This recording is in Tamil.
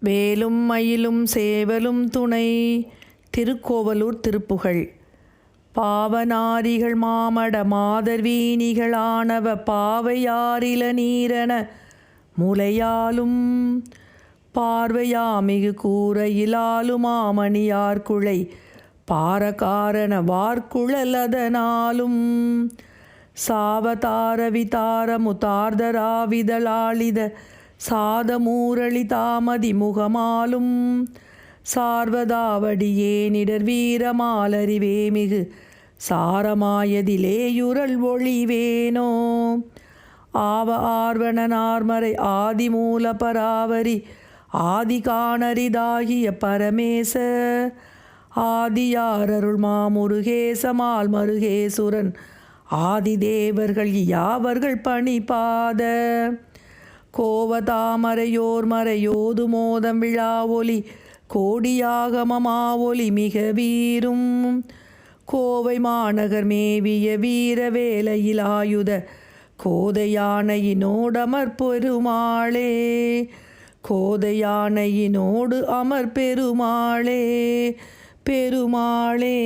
வேலும் மயிலும் சேவலும் துணை. திருக்கோவலூர் திருப்புகழ். பாவனாரிகள் மாமட மாதர்வீணிகளானவ பாவையாரில நீரன முலையாலும் பார்வையாமிகு கூரையிலாலும் மாமணியார் குழை. பாரகாரண வார்குழலதனாலும் சாவதாரவிதாரமுதார்தராவிதலாளித சாதமூரளி தாமதி முகமாலும் சார்வதாவடியேனிடர் வீரமாலறிவேமிகு சாரமாயதிலேயுரல் ஒளிவேனோ ஆவ ஆர்வணனார்மறை ஆதிமூல பராவரி ஆதிகாணரிதாகிய பரமேச ஆதியாரருள் மாமுருகேசமால் மருகேசுரன் ஆதிதேவர்கள் யாவர்கள் பணிபாத கோவதாமரையோர் மறையோது மோதம் விழா ஒலி ஒலி மிக வீரும். கோவை மாநகர் மேவிய வீர வேலையில் ஆயுத கோதையானையினோடமர் பெருமாளே. கோதையானையினோடு அமர் பெருமாளே பெருமாளே.